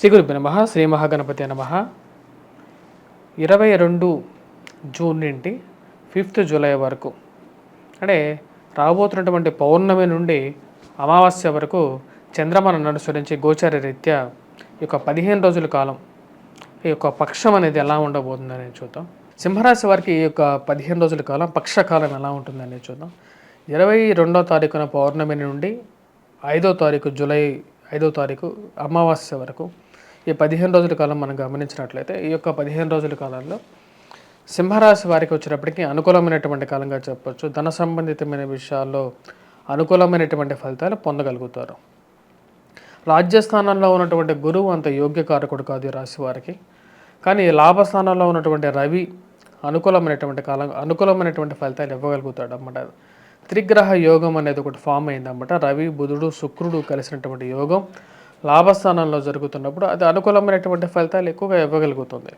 శ్రీ గురుభ్య నమ శ్రీ మహాగణపతి నమ. ఇరవై రెండు జూన్ నుండి ఫిఫ్త్ జూలై వరకు అంటే రాబోతున్నటువంటి పౌర్ణమి నుండి అమావాస్య వరకు చంద్రమను అనుసరించి గోచార రీత్యా ఈ యొక్క పదిహేను రోజుల కాలం ఈ యొక్క పక్షం అనేది ఎలా ఉండబోతుందని చూద్దాం. సింహరాశి వారికి ఈ యొక్క పదిహేను రోజుల కాలం పక్షకాలం ఎలా ఉంటుందని చూద్దాం. ఇరవై రెండో తారీఖున పౌర్ణమి నుండి ఐదో తారీఖు జూలై ఐదో తారీఖు అమావాస్య వరకు ఈ పదిహేను రోజుల కాలం మనం గమనించినట్లయితే ఈ యొక్క పదిహేను రోజుల కాలంలో సింహరాశి వారికి వచ్చేటప్పటికి అనుకూలమైనటువంటి కాలంగా చెప్పొచ్చు. ధన సంబంధితమైన విషయాల్లో అనుకూలమైనటువంటి ఫలితాలు పొందగలుగుతారు. రాజ్యస్థానంలో ఉన్నటువంటి గురువు అంత యోగ్యకారకుడు కాదు ఈ రాశి వారికి. కానీ లాభస్థానంలో ఉన్నటువంటి రవి అనుకూలమైనటువంటి కాలం అనుకూలమైనటువంటి ఫలితాలు ఇవ్వగలుగుతాడు అన్నమాట. త్రిగ్రహ యోగం అనేది ఒకటి ఫామ్ అయిందన్నమాట. రవి బుధుడు శుక్రుడు కలిసినటువంటి యోగం. లాభస్థానంలో జరుగుతున్నప్పుడు అది అనుకూలమైనటువంటి ఫలితాలు ఎక్కువగా ఇవ్వగలుగుతుంది.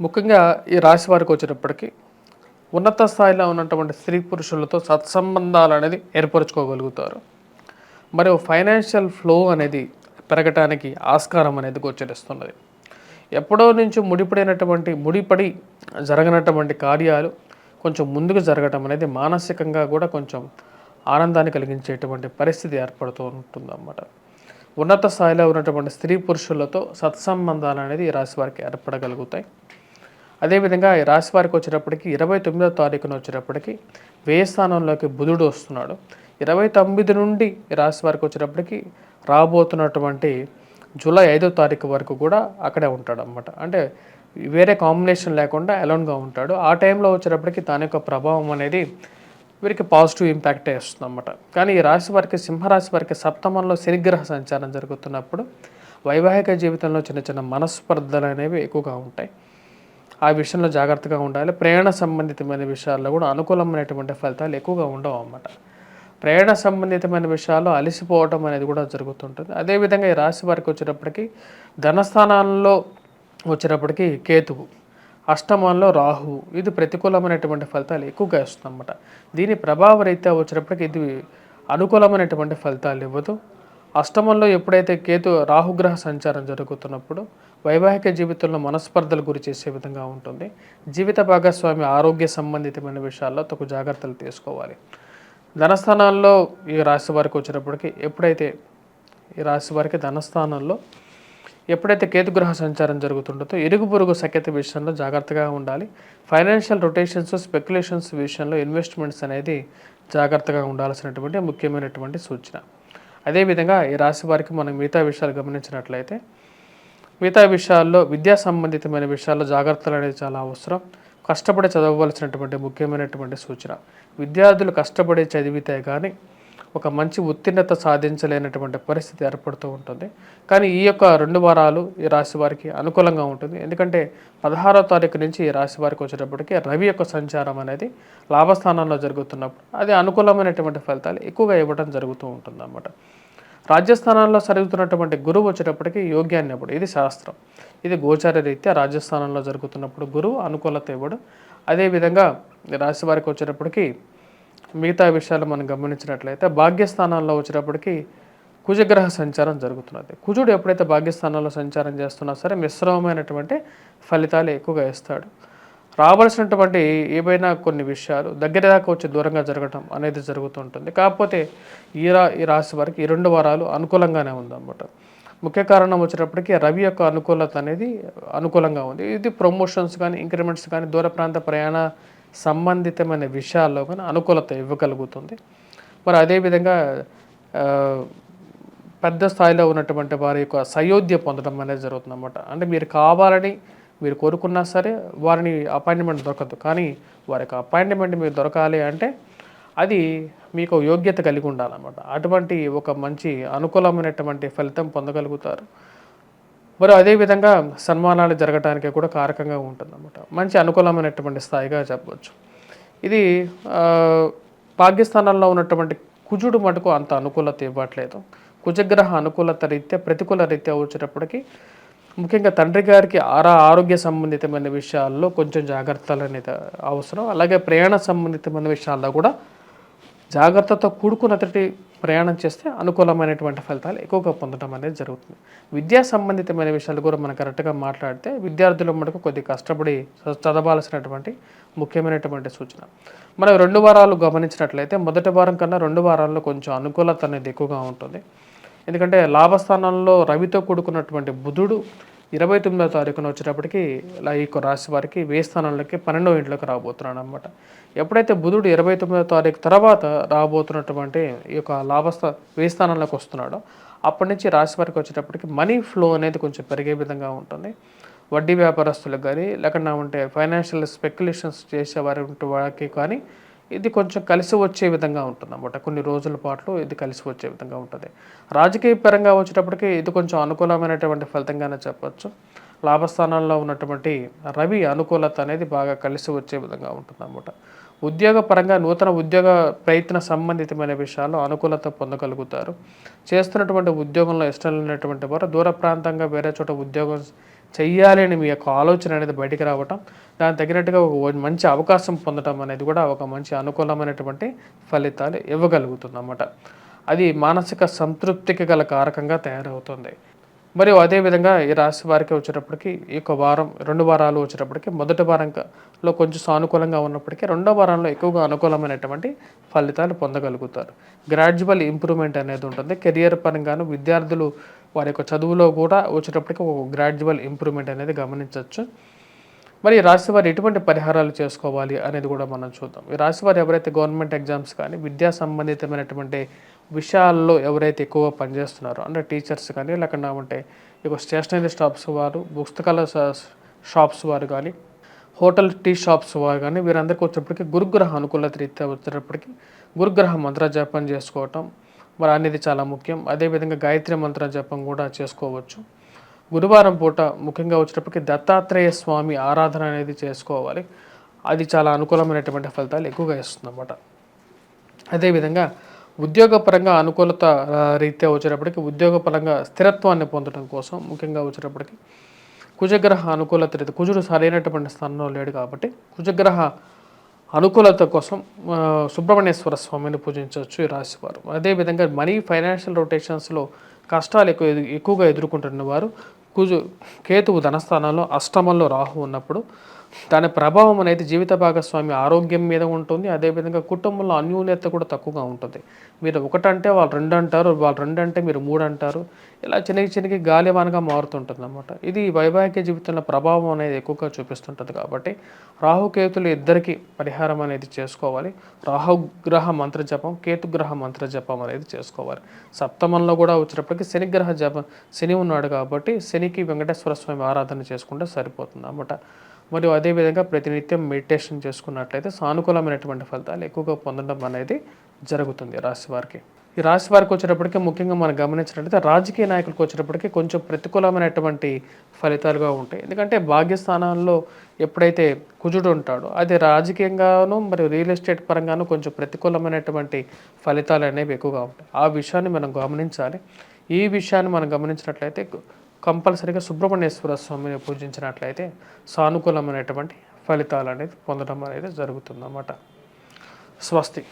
ముఖ్యంగా ఈ రాశి వారికి వచ్చేటప్పటికి ఉన్నత స్థాయిలో ఉన్నటువంటి స్త్రీ పురుషులతో సత్సంబంధాలు అనేది ఏర్పరచుకోగలుగుతారు. మరియు ఫైనాన్షియల్ ఫ్లో అనేది పెరగటానికి ఆస్కారం అనేది గోచరిస్తున్నది. ఎప్పుడో నుంచి ముడిపడినటువంటి ముడిపడి జరగనటువంటి కార్యాలు కొంచెం ముందుకు జరగటం అనేది మానసికంగా కూడా కొంచెం ఆనందాన్ని కలిగించేటువంటి పరిస్థితి ఏర్పడుతూ ఉంటుందన్నమాట. ఉన్నత స్థాయిలో ఉన్నటువంటి స్త్రీ పురుషులతో సత్సంబంధాలు అనేది ఈ రాశి వారికి ఏర్పడగలుగుతాయి. అదేవిధంగా ఈ రాశి వారికి వచ్చేటప్పటికి ఇరవై తొమ్మిదో తారీఖున వచ్చేటప్పటికి వ్యయ స్థానంలోకి బుధుడు వస్తున్నాడు. ఇరవై తొమ్మిది నుండి ఈ రాశి వారికి వచ్చేటప్పటికి రాబోతున్నటువంటి జూలై ఐదో తారీఖు వరకు కూడా అక్కడే ఉంటాడు అనమాట అంటే వేరే కాంబినేషన్ లేకుండా అలోన్గా ఉంటాడు. ఆ టైంలో వచ్చేటప్పటికి దాని యొక్క ప్రభావం అనేది వీరికి పాజిటివ్ ఇంపాక్ట్ వేస్తుంది అనమాట కానీ ఈ రాశి వారికి సింహరాశి వారికి సప్తమంలో శనిగ్రహ సంచారం జరుగుతున్నప్పుడు వైవాహిక జీవితంలో చిన్న చిన్న మనస్పర్ధలు అనేవి ఎక్కువగా ఉంటాయి. ఆ విషయంలో జాగ్రత్తగా ఉండాలి. ప్రయాణ సంబంధితమైన విషయాల్లో కూడా అనుకూలమైనటువంటి ఫలితాలు ఎక్కువగా ఉండవు అన్నమాట. ప్రయాణ సంబంధితమైన విషయాల్లో అలసిపోవటం అనేది కూడా జరుగుతుంటుంది. అదేవిధంగా ఈ రాశి వారికి వచ్చేటప్పటికి ధనస్థానాల్లో వచ్చేటప్పటికి కేతువు. అష్టమంలో రాహు ఇది ప్రతికూలమైనటువంటి ఫలితాలు ఎక్కువగా ఇస్తుందన్నమాట. దీని ప్రభావ రీత్యా వచ్చినప్పటికీ ఇది అనుకూలమైనటువంటి ఫలితాలు ఇవ్వదు. అష్టమంలో ఎప్పుడైతే కేతు రాహుగ్రహ సంచారం జరుగుతున్నప్పుడు వైవాహిక జీవితంలో మనస్పర్ధలు గురి చేసే విధంగా ఉంటుంది. జీవిత భాగస్వామి ఆరోగ్య సంబంధితమైన విషయాల్లో తగు జాగ్రత్తలు తీసుకోవాలి. ధనస్థానాల్లో ఈ రాశి వారికి వచ్చినప్పటికీ ఎప్పుడైతే ఈ రాశి వారికి ధనస్థానంలో ఎప్పుడైతే కేతుగ్రహ సంచారం జరుగుతుంటుందో ఇరుగు పొరుగు సఖ్యత విషయంలో జాగ్రత్తగా ఉండాలి. ఫైనాన్షియల్ రొటేషన్స్ స్పెక్యులేషన్స్ విషయంలో ఇన్వెస్ట్మెంట్స్ అనేది జాగ్రత్తగా ఉండాల్సినటువంటి ముఖ్యమైనటువంటి సూచన. అదేవిధంగా ఈ రాశి వారికి మనం మిగతా విషయాలు గమనించినట్లయితే మిగతా విషయాల్లో విద్యా సంబంధితమైన విషయాల్లో జాగ్రత్తలు అనేది చాలా అవసరం. కష్టపడి చదవవలసినటువంటి ముఖ్యమైనటువంటి సూచన. విద్యార్థులు కష్టపడి చదివితే కానీ ఒక మంచి ఉత్తీర్ణత సాధించలేనటువంటి పరిస్థితి ఏర్పడుతూ ఉంటుంది. కానీ ఈ యొక్క రెండు వారాలు ఈ రాశి వారికి అనుకూలంగా ఉంటుంది. ఎందుకంటే పదహారో తారీఖు నుంచి ఈ రాశి వారికి వచ్చేటప్పటికి రవి యొక్క సంచారం అనేది లాభస్థానంలో జరుగుతున్నప్పుడు అది అనుకూలమైనటువంటి ఫలితాలు ఎక్కువగా ఇవ్వడం జరుగుతూ ఉంటుంది అన్నమాట రాజ్యస్థానంలో జరుగుతున్నటువంటి గురువు వచ్చేటప్పటికి యోగ్యాన్ని అప్పుడు ఇది శాస్త్రం. ఇది గోచార రీత్యా రాజస్థానంలో జరుగుతున్నప్పుడు గురువు అనుకూలత ఇవ్వడం. అదేవిధంగా ఈ రాశి వారికి వచ్చేటప్పటికి మిగతా విషయాలు మనం గమనించినట్లయితే భాగ్యస్థానాల్లో వచ్చేటప్పటికి కుజగ్రహ సంచారం జరుగుతున్నది. కుజుడు ఎప్పుడైతే భాగ్యస్థానంలో సంచారం చేస్తున్నా సరే మిశ్రమమైనటువంటి ఫలితాలు ఎక్కువగా ఇస్తాడు. రావాల్సినటువంటి ఏవైనా కొన్ని విషయాలు దగ్గర దాకా వచ్చి దూరంగా జరగటం అనేది జరుగుతుంటుంది. కాకపోతే ఈ రా ఈ రాశి వారికి ఈ రెండు వారాలు అనుకూలంగానే ఉందన్నమాట. ముఖ్య కారణం వచ్చేటప్పటికి రవి యొక్క అనుకూలత అనేది అనుకూలంగా ఉంది. ఇది ప్రమోషన్స్ కానీ ఇంక్రిమెంట్స్ కానీ దూర ప్రాంత ప్రయాణ సంబంధితమైన విషయాల్లో కానీ అనుకూలత ఇవ్వగలుగుతుంది. మరి అదేవిధంగా పెద్ద స్థాయిలో ఉన్నటువంటి వారి యొక్క సయోధ్య పొందడం అనేది జరుగుతుంది అనమాట అంటే మీరు కావాలని మీరు కోరుకున్నా సరే వారిని అపాయింట్మెంట్ దొరకదు. కానీ వారి యొక్క అపాయింట్మెంట్ మీరు దొరకాలి అంటే అది మీకు యోగ్యత కలిగి ఉండాలన్నమాట. అటువంటి ఒక మంచి అనుకూలమైనటువంటి ఫలితం పొందగలుగుతారు. మరి అదేవిధంగా సన్మానాలు జరగడానికి కూడా కారకంగా ఉంటుందన్నమాట. మంచి అనుకూలమైనటువంటి స్థాయిగా చెప్పవచ్చు. ఇది పాకిస్తాన్లో ఉన్నటువంటి కుజుడు మటుకు అంత అనుకూలత ఇవ్వట్లేదు. కుజగ్రహ అనుకూలత రీత్యా ప్రతికూల రీత్యా వచ్చేటప్పటికి ముఖ్యంగా తండ్రి గారికి ఆరా ఆరోగ్య సంబంధితమైన విషయాల్లో కొంచెం జాగ్రత్తలు అనేది అవసరం. అలాగే ప్రయాణ సంబంధితమైన విషయాల్లో కూడా జాగ్రత్తతో కూడుకున్నటువంటి ప్రయాణం చేస్తే అనుకూలమైనటువంటి ఫలితాలు ఎక్కువగా పొందడం అనేది జరుగుతుంది. విద్యా సంబంధితమైన విషయాలు కూడా మనం కరెక్ట్గా మాట్లాడితే విద్యార్థులు మటుకు కొద్ది కష్టపడి చదవాల్సినటువంటి ముఖ్యమైనటువంటి సూచన. మనం రెండు వారాలు గమనించినట్లయితే మొదటి వారం కన్నా రెండు వారాల్లో కొంచెం అనుకూలత అనేది ఎక్కువగా ఉంటుంది. ఎందుకంటే లాభస్థానంలో రవితో కూడుకున్నటువంటి బుధుడు ఇరవై తొమ్మిదో తారీఖున వచ్చేటప్పటికి ఇలా యొక్క రాశి వారికి వే స్థానంలోకి పన్నెండో ఇంట్లోకి రాబోతున్నాడు అనమాట ఎప్పుడైతే బుధుడు ఇరవై తొమ్మిదో తారీఖు తర్వాత రాబోతున్నటువంటి ఈ యొక్క లాభస్థ వే స్థానంలోకి వస్తున్నాడో అప్పటి నుంచి రాశి వారికి వచ్చేటప్పటికి మనీ ఫ్లో అనేది కొంచెం పెరిగే విధంగా ఉంటుంది. వడ్డీ వ్యాపారస్తులకు కానీ లేకుండా ఉంటే ఫైనాన్షియల్ స్పెక్యులేషన్స్ చేసే వారి వారికి కానీ ఇది కొంచెం కలిసి వచ్చే విధంగా ఉంటుంది అన్నమాట కొన్ని రోజుల పాటు ఇది కలిసి వచ్చే విధంగా ఉంటుంది. రాజకీయ పరంగా వచ్చేటప్పటికి ఇది కొంచెం అనుకూలమైనటువంటి ఫలితంగానే చెప్పచ్చు. లాభస్థానంలో ఉన్నటువంటి రవి అనుకూలత అనేది బాగా కలిసి వచ్చే విధంగా ఉంటుంది అన్నమాట ఉద్యోగ పరంగా నూతన ఉద్యోగ ప్రయత్న సంబంధితమైన విషయాల్లో అనుకూలత పొందగలుగుతారు. చేస్తున్నటువంటి ఉద్యోగంలో ఇష్టం లేనటువంటి వారు దూర ప్రాంతంగా వేరే చోట ఉద్యోగం చెయ్యాలి అని మీ యొక్క ఆలోచన అనేది బయటికి రావటం దానికి తగినట్టుగా ఒక మంచి అవకాశం పొందటం అనేది కూడా ఒక మంచి అనుకూలమైనటువంటి ఫలితాలు ఇవ్వగలుగుతుంది అన్నమాట అది మానసిక సంతృప్తికి గల కారకంగా తయారవుతుంది. మరియు అదేవిధంగా ఈ రాశి వారికి వచ్చేటప్పటికి ఈ యొక్క వారం రెండు వారాలు వచ్చేటప్పటికి మొదటి వారంలో కొంచెం సానుకూలంగా ఉన్నప్పటికీ రెండో వారంలో ఎక్కువగా అనుకూలమైనటువంటి ఫలితాలు పొందగలుగుతారు. గ్రాడ్యువల్ ఇంప్రూవ్మెంట్ అనేది ఉంటుంది. కెరియర్ పరంగాను విద్యార్థులు వారి యొక్క చదువులో కూడా వచ్చేటప్పటికి ఒక గ్రాడ్యువల్ ఇంప్రూవ్మెంట్ అనేది గమనించవచ్చు. మరి ఈ రాశి ఎటువంటి పరిహారాలు చేసుకోవాలి అనేది కూడా మనం చూద్దాం. ఈ రాశి వారు ఎవరైతే గవర్నమెంట్ ఎగ్జామ్స్ కానీ విద్యా సంబంధితమైనటువంటి విషయాల్లో ఎవరైతే ఎక్కువ పనిచేస్తున్నారో అంటే టీచర్స్ కానీ లేకుండా ఉంటే ఇక స్టేషనరీ షాప్స్ వారు పుస్తకాల షాప్స్ వారు కానీ హోటల్ టీ షాప్స్ వారు కానీ వీరందరికీ వచ్చేప్పటికి గురుగ్రహ అనుకూలత రీత్యా వచ్చేటప్పటికి గురుగ్రహ మంత్ర జపం చేసుకోవటం మరి అనేది చాలా ముఖ్యం. అదేవిధంగా గాయత్రి మంత్ర జపం కూడా చేసుకోవచ్చు. గురువారం పూట ముఖ్యంగా వచ్చేటప్పటికి దత్తాత్రేయ స్వామి ఆరాధన అనేది చేసుకోవాలి. అది చాలా అనుకూలమైనటువంటి ఫలితాలు ఎక్కువగా ఇస్తుంది అన్నమాట అదేవిధంగా ఉద్యోగపరంగా అనుకూలత రీత్యా వచ్చేటప్పటికి ఉద్యోగపరంగా స్థిరత్వాన్ని పొందడం కోసం ముఖ్యంగా వచ్చేటప్పటికి కుజగ్రహ అనుకూలత రీతి కుజుడు సరైనటువంటి స్థానంలో లేడు కాబట్టి కుజగ్రహ అనుకూలత కోసం సుబ్రహ్మణ్యేశ్వర స్వామిని పూజించవచ్చు ఈ రాశివారు. అదేవిధంగా మనీ ఫైనాన్షియల్ రొటేషన్స్లో కష్టాలు ఎక్కువ ఎక్కువగా ఎదుర్కొంటున్న వారు కుజు కేతువు ధనస్థానంలో అష్టమంలో రాహు ఉన్నప్పుడు దాని ప్రభావం అనేది జీవిత భాగస్వామి ఆరోగ్యం మీద ఉంటుంది. అదేవిధంగా కుటుంబంలో అన్యూన్యత కూడా తక్కువగా ఉంటుంది. మీరు ఒకటంటే వాళ్ళు రెండు అంటారు వాళ్ళు రెండు అంటే మీరు మూడు అంటారు ఇలా చిన్నకి చిన్నకి గాలివానగా మారుతుంటుంది అనమాట ఇది వైవాహిక జీవితంలో ప్రభావం అనేది ఎక్కువగా చూపిస్తుంటుంది కాబట్టి రాహుకేతులు ఇద్దరికి పరిహారం అనేది చేసుకోవాలి. రాహుగ్రహ మంత్ర జపం కేతుగ్రహ మంత్ర జపం అనేది చేసుకోవాలి. సప్తమంలో కూడా వచ్చినప్పటికీ శనిగ్రహ జపం శని ఉన్నాడు కాబట్టి శని శనికి వెంకటేశ్వర స్వామి ఆరాధన చేసుకుంటే సరిపోతుంది అన్నమాట. మరియు అదేవిధంగా ప్రతినిత్యం మెడిటేషన్ చేసుకున్నట్లయితే సానుకూలమైనటువంటి ఫలితాలు ఎక్కువగా పొందడం అనేది జరుగుతుంది రాశి వారికి. ఈ రాశి వారికి వచ్చేటప్పటికి ముఖ్యంగా మనం గమనించినట్లయితే రాజకీయ నాయకులకు వచ్చేటప్పటికి కొంచెం ప్రతికూలమైనటువంటి ఫలితాలుగా ఉంటాయి. ఎందుకంటే భాగ్యస్థానాల్లో ఎప్పుడైతే కుజుడు ఉంటాడో అది రాజకీయంగాను మరియు రియల్ ఎస్టేట్ పరంగాను కొంచెం ప్రతికూలమైనటువంటి ఫలితాలు అనేవి ఎక్కువగా ఉంటాయి. ఆ విషయాన్ని మనం గమనించాలి. ఈ విషయాన్ని మనం గమనించినట్లయితే కంపల్సరీగా సుబ్రహ్మణ్యేశ్వర స్వామిని పూజించినట్లయితే సానుకూలమైనటువంటి ఫలితాలు అనేది పొందడం అనేది జరుగుతుందన్నమాట. స్వస్తి.